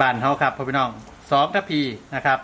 บานเขาครับพ่อพี่น้องสองทัพพีนะครับ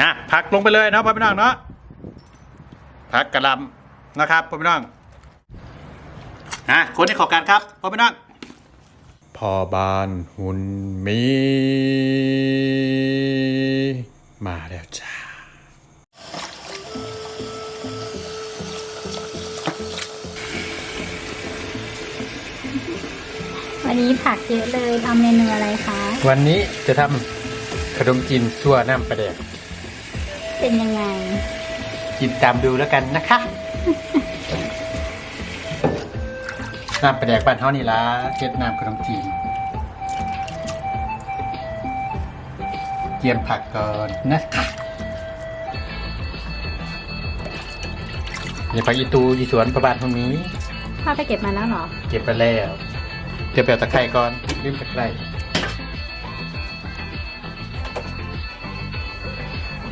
อะผักลงไปเลยเนาะพ่อพี่น้องเนาะผักกระลำนะครับพ่อพี่น้องอะคนที่ขอการครับพ่อพี่น้องพอบานหุ่นมี มาแล้วจ้า วันนี้ผักเยอะเลยทำเมนูอะไรคะ วันนี้จะทำขนมจีนซั่วน้ำปลาแดกเป็นยังไง กินตามดูแล้วกันนะคะ น้ำปลาแดกบ้านเฮานี่ละเก็ดน้ำขนมจีนเตรียมผักก่อนนะคะนี่ผักอีตูอีสวนประบานตรงนี้พ่อไปเก็บมาแล้วเหรอ เก็บไปแล้ว เดี๋ยวเปลี่ยวตะไคร่ก่อนลืมตะไคร่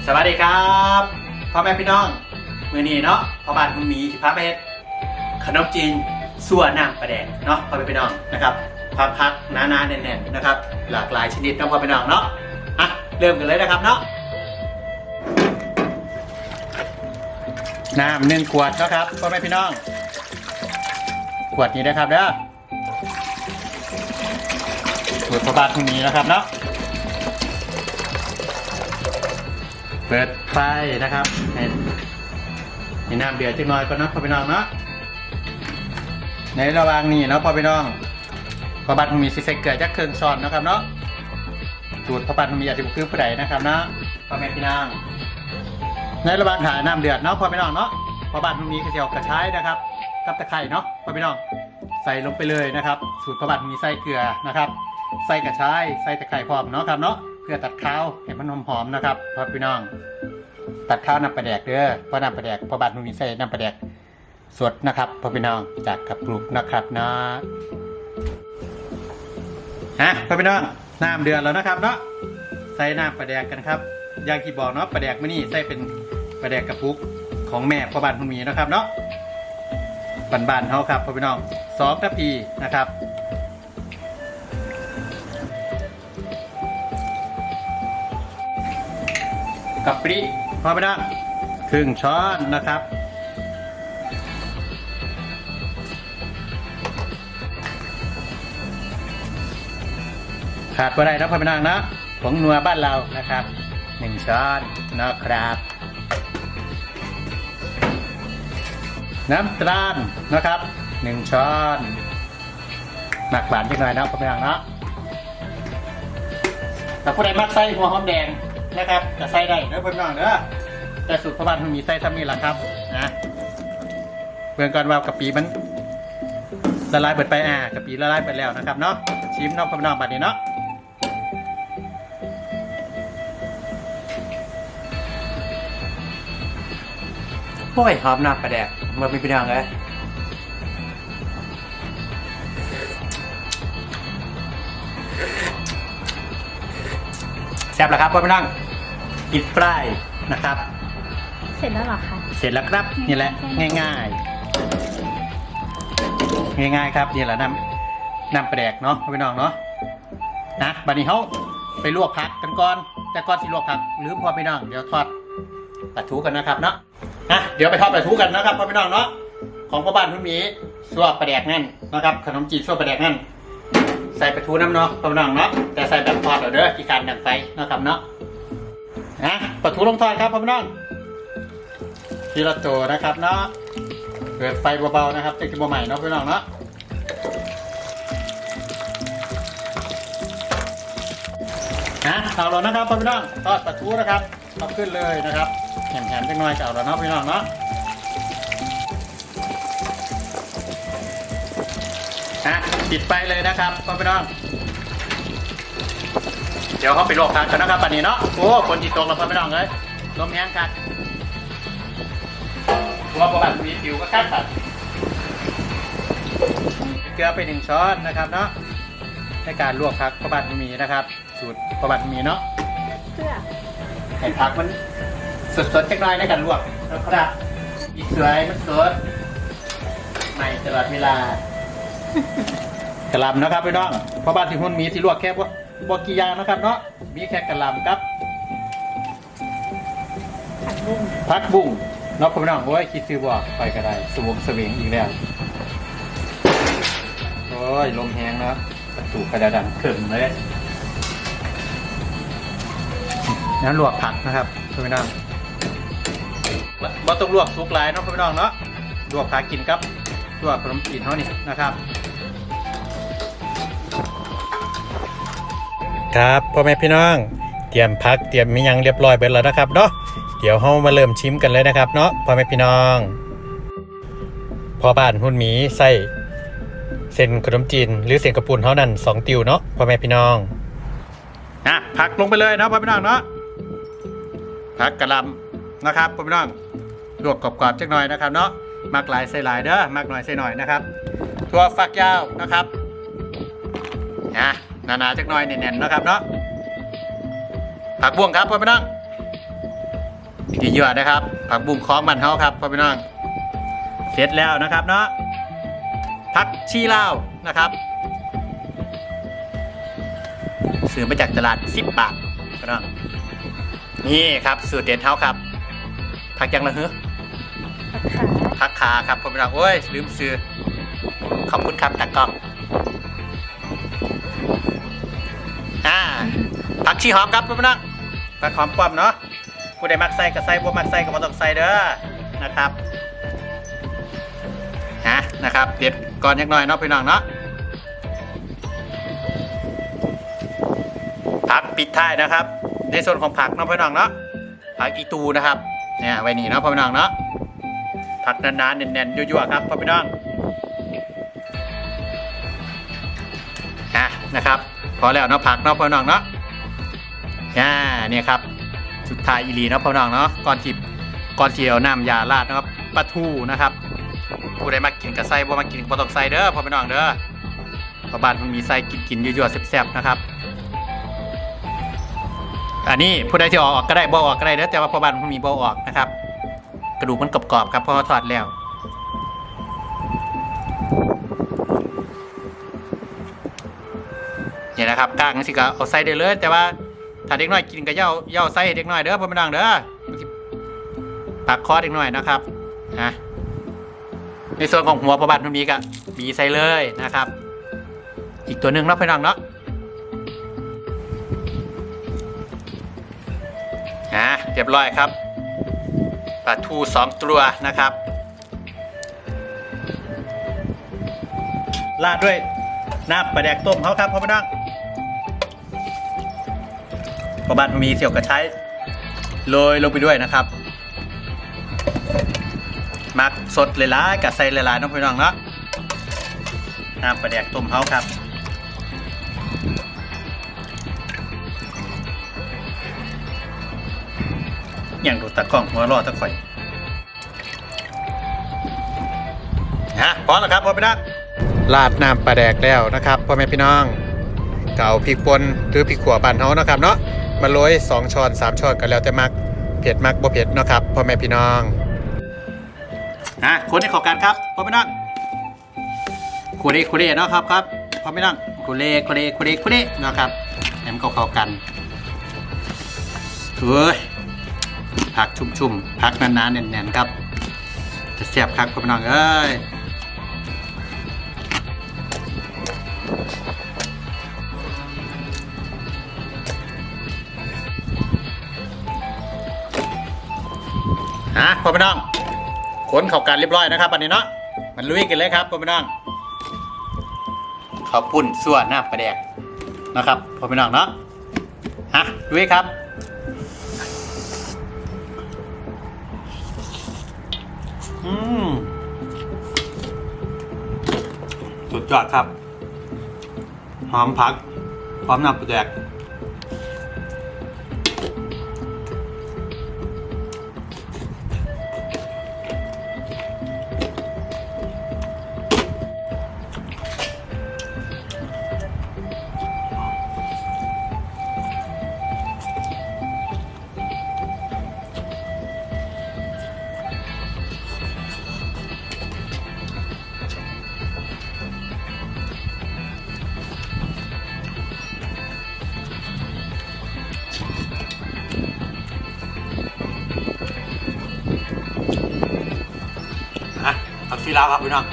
สวัสดีครับพ่อแม่พี่น้องมือนี้เนาะพ่อบ้านคุณหมีสิพาไปเฮ็ดขนมจีนส่วนน้ำปลาแดงเนาะพ่อแม่พี่น้องนะครับพักพักๆหนาๆแน่นๆนะครับ หลากหลายชนิดเนาะพ่อแม่พี่น้องเนาะอะเริ่มกันเลยนะครับเนาะน้ำหนึ่งขวดเนาะครับพ่อแม่พี่น้อง ขวดนี้นะครับเด้อ สูตรพระบาทตรงนี้นะครับเนาะเปิดไฟนะครับให้ให้น้ำเดือดจังน้อยก่อนนะพ่อพี่น้องเนาะในระหว่างนี้เนาะพ่อพี่น้องพระบาทตรงนี้สิใส่เกลือจักเครื่องช้อนนะครับเนาะสูตรพระบาทตรงนี้อาจจะบ่คือผู้ใดนะครับเนาะพ่อแม่พี่น้องในระหว่างถ่าน้ำเดือดเนาะพ่อพี่น้องเนาะพระบาทตรงนี้ก็จะเอากระชายนะครับ กับตะไคร่เนาะพ่อพี่น้องใส่ลงไปเลยนะครับ สูตรพระบาทมีไส้เกลือนะครับ ใส่กระชาย ใส่ตะไคร่พร้อมเนาะครับเนาะเพื่อตัดข้าวให้มันหอมๆนะครับพ่อพี่น้อง ตัดข้าวน้ำปแดกเด้อพราะน้ำปแดกพระบาทมีไส้น้ำปแดกสดนะครับพ่อพี่น้องจากกับปลูกนะครับเนาะฮะพ่อพี่น้องน้ำเดือดแล้วนะครับเนาะใส่น้ำปลาแดกกันครับอย่างที่บอกเนาะปลาแดกมื่อนี้ใส่เป็นปลาแดกกระปุกของแม่พ่อบ้านคุณมีนะครับเนาะบานๆเขาครับพ่อพี่น้องสองทัพพีนะครับ กับปริพอพี่น้ครึ่งช้อนนะครับ ขาดบ่ได้นะพ่อพี่น้องนะผงนัวบ้านเรานะครับหนึ่งช้อนนะครับ น้ำตาลนะครับหนึ่งช้อนหมักหวานนิดหน่อยนะพ่อพี่น้องนาะแต่ผู้ใดมักใส่หัวหอมแดง นะครับจะใส่ได้ เด้อพ่อพี่น้องเด้อแต่สูตรพ่อบ้านมันมีใส่ซ้ำนี่แหละครับนะเบื้องก่อนว่ากะปิมันละลายเปิดไปอ่ากะปิละลายไปแล้วนะครับเนาะชิมเนาะพ่อพี่น้องบัดนี้เนาะโอ้ยหอมน้ำปลาแดกมาเป็นพี่น้องเลย ซ่บแล้วครับพ่อพี่น้องอิดฟรายนะครับ เสร็จแล้วเหรอคะ เสร็จแล้วครับนี่แหละง่าย ๆ ง่าย ๆ ครับนี่แหละน้ำน้ำปลาแดกเนาะพ่อพี่น้องเนาะนะบัดนี้เขาไปลวกผักกันก่อน แต่ก่อนที่ลวกผักลืมพ่อพี่น้องเดี๋ยวทอดปลาทูกันนะครับเนาะอะเดี๋ยวไปทอดปลาทูกันนะครับพ่อพี่น้องเนาะของพ่อบ้านคุณหมีซัวปลาแดกนั่นนะครับขนมจีนซัวปลาแดกนั่นใส่ปลาทูน้ำเนาะพ่อพี่น้องเนาะแต่ใส่แบบทอดเอาเด้อที่การดังไฟนะครับเนาะอะปลาทูลงทอดครับพ่อพี่น้องทีละตัวนะครับเนาะเปิดไฟเบาๆนะครับจะกินบะใหม่เนาะพี่น้องเนาะนะเอาแล้วนะครับพี่น้องทอดปลาทูนะครับเอาขึ้นเลยนะครับแหมๆจังหน่อยจะเอาแล้วเนาะพี่น้องเนาะ นะปิดไฟเลยนะครับพี่น้องเดี๋ยวเขาไปลวกผักกันนะครับปันนี้เนาะโอ้คนจีตตกแล้วพี่น้องเลยลมแห้งครับตัวประวัติมีผิวก็คัดตัดเกลือไปหนึ่งช้อนนะครับเนาะในการลวกผักประวัติมีนะครับ สูตรประวัติมีเนาะเพื่อให้ผักมันสดๆจักหน่อยในการลวกนะครับอีกสวยมันสดใหม่ตลอดเวลา กระหลำนะครับพี่น้องเพราะบ้านที่หุ่นมีที่ลวกแค่บ่บ่กี่อย่างนะครับเนาะมีแค่กระหลำครับผักบุ้งพักบุ้งเนาะพี่น้องโอ้ยคิดซื้อบ่ไปก็ได้สวงเสวงอีกแล้วโอ้ยลมแห้งนะครับประตูกระดานเขิมเลยนั้นลวกผักนะครับพี่น้องบ่ต้องลวกสุกหลายเนาะพี่น้องเนาะลวกผักกินครับลวกขนมจีนเท่านี้นะครับ ครับพ่อแม่พี่น้อง เตรียมพักเตรียมมียังเรียบร้อยไปแล้วนะครับเนาะเดี๋ยวเฮามาเริ่มชิมกันเลยนะครับเนาะพ่อแม่พี่น้องพ่อบ้านหุ่นหมีใส่เส้นขนมจีน หรือเส้นกระปุนเท่านั้นสองติวเนาะพ่อแม่พี่น้องนะผักลงไปเลยเนาะพ่อพี่น้องเนาะผักกระลำนะครับพ่อพี่น้องลวกกรอบๆจักหน่อยนะครับเนาะมากหลายใส่หลายเด้อมากหน่อยใส่หน่อยนะครับถั่วฝักยาวนะครับนะ หนาๆจักหน่อยแน่นๆนะครับเนาะผักบุ้งครับพ่อพี่น้องเยอะๆนะครับ ผักบุ้งคล้องมันเฮาครับพ่อพี่น้องเสร็จแล้วนะครับเนาะผักชีลาวนะครับซื้อมาจากตลาด10บาทพี่น้องนี่ครับสูตรเด็ดเฮาครับผักยังละเฮ้อผักขาผักขาครับพ่อพี่น้องโอ้ยลืมซื้อขอบคุณครับตากล้อง ผักชีหอมครับพ่อพี่น้องผักหอมป้อมเนาะผู้ใดมักใส่ก็ใส่บ่มักใส่ก็บ่ต้องใส่เด้อนะครับฮะนะครับเด็ดก่อนยักหน่อยเนาะพี่น้องเนาะผักปิดท้ายนะครับ ในส่วนของผักเนาะพี่น้องเนาะผักอีตูนะครับเนี่ยไว้นี่เนาะพ่อพี่น้องเนาะผักนานๆแน่นๆยั่วๆครับพ่อพี่น้องฮะนะครับพอแล้วเนาะผักเนาะพ่อพี่น้องเนาะ อ่าเนี่ยครับสุดท้ายอีหลีเนาะพ่อน้องเนาะก่อนจิบก่อนเจียวน้ำยาราดนะครับปลาทูนะครับผู้ใดมากินกับไส้บ่มากินบ่ต้องใส่เด้อพ่อพี่น้องเด้อพราะบ้านมันมีไส้กินกินยั่วๆแซ่บๆนะครับ อันนี้ผู้ใดที่เออกก็ได้บ่ออกก็ได้เด้อแต่ว่าพ่อบ้านมันมีบ่ออกนะครับ กระดูกมันกรอบๆครับเพราะว่าทอดแล้วเนี่ยนะครับกางสิก็เอาใส่ได้เลยแต่ว่า ถ้าเด็กน้อยกินก็อย่าเย่าเอาใส่เด็กน้อยเด้อพ่อแม่น้องเด้อมันสิปักคอเด็กน้อยนะครับนะในส่วนของหัวพระบาทมันมีก็บีใส่เลยนะครับ อีกตัวหนึ่งเนาะพี่น้องเนาะอะเรียบร้อยครับปลาทูสองตัวนะครับราดด้วยน้ำปลาแดกต้มเขาครับพ่อแม่น้อ งพอบ้านมีเสี่ยวกระใช้โรยลงไปด้วยนะครับ มักสดเลยล่ะกับใส่เลยล่ะน้องพี่น้องเนาะน้ำปลาแดกต้มเฮาครับอย่างดูตะกล้องหัวรอตะข่อยฮะพร้อมแล้วครับพอพี่น้องลาดน้ำปลาแดกแล้วนะครับพ่อแม่พี่น้องเก่าพริกป่นหรือพริกขั่วบ้านเฮานะครับเนาะ มาโรย2ช้อน3ช้อนกันแล้วแต่มักเผ็ดมักบ่เผ็ดเนาะครับพ่อแม่พี่น้องฮะคนให้ข้ากันครับพ่อแม่น้องคุเรคุเรเนาะครับครับพ่อแม่น้องคุเรคุเรคุเรคุเรเนาะครับแหมเข้าเข้ากันเฮ้ยผักชุ่มๆผักนานๆแน่นๆครับจะเสียบครับพ่อแม่น้องเอ้ย พ่อพี่น้องขนเข้ากันเรียบร้อยนะครับอันนี้เนาะมันลุยกันเลยครับพ่อพี่น้องข้าวปุ้นส่วนหน้าปลาแดกนะครับพ่อพี่น้องเนาะฮะลุยครับอืมสุดยอดครับหอมผักพร้อมน้ำปลาแดก ซีลาครับพี่น้อง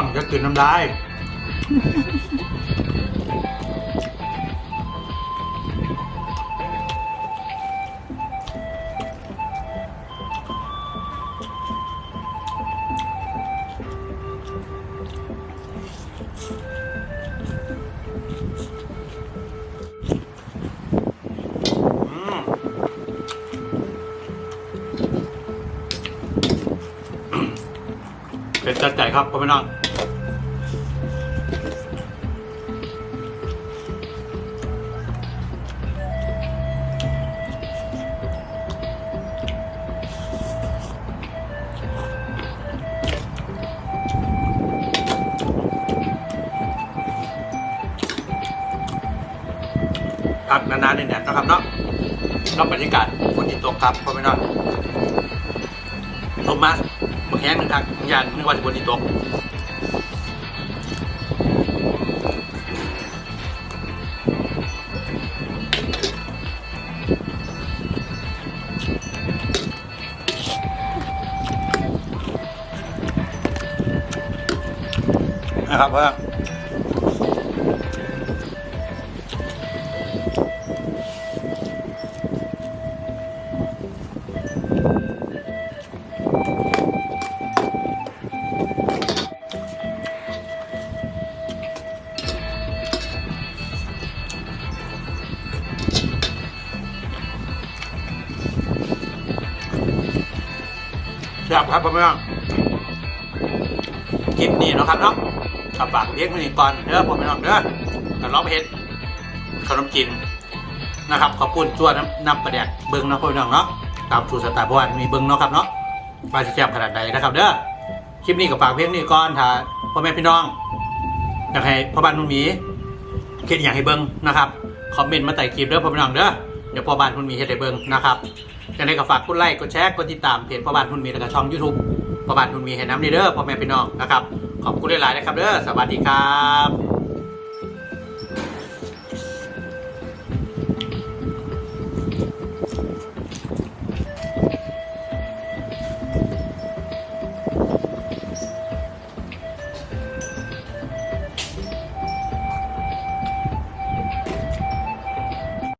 อนจะกินน้ำได้เป็นจัดใจครับพ่อพี่น้อง พักนานๆเนี่ยนะครับเนาะรับบรรยากาศฝนที่ตกครับพ่อพี่นองตกมาเมื่อแห้งหนึ่งครับยานนึกว่าจะฝนที่ตกนะครับว่า ครับพ่อแม่พี่น้องคลิปนี้เนาะครับเนาะกับฝากเลี้ยงมินิก่อนเด้อพ่อแม่พี่น้องเด้อกันร้องเพชรขนมจีนนะครับขอบคุณจวน้ำน้ำประแดกเบิ้งเนาะพ่อแม่พี่น้องเนาะตามสูตรสไตล์พราะว่ามีเบิ้งเนาะครับเนาะว่าจะแซ่บขนาดใดนะครับเด้อคลิปนี้กับฝากเพียงนี้ก่อนถ้าพ่อแม่พี่น้องอยากให้พ่อบ้านนุ่นหมีคิดอยากให้เบิ้งนะครับคอมเมนต์มาใต้คลิปเด้อพ่อแม่พี่น้องเด้อเดี๋ยวพ่อบ้านนุ่นหมีเฮ็ดให้เบิ้งนะครับ ยังไงก็ฝากกดไลค์กดแชร์กดติดตามเพจพ่อบาททุนมีแล้วก็ช่อง YouTube พ่อบาททุนมีให้น้ำเด้อพ่อแม่พี่น้องนะครับขอบคุณหลายๆนะครับเด้อสวัสดีครับ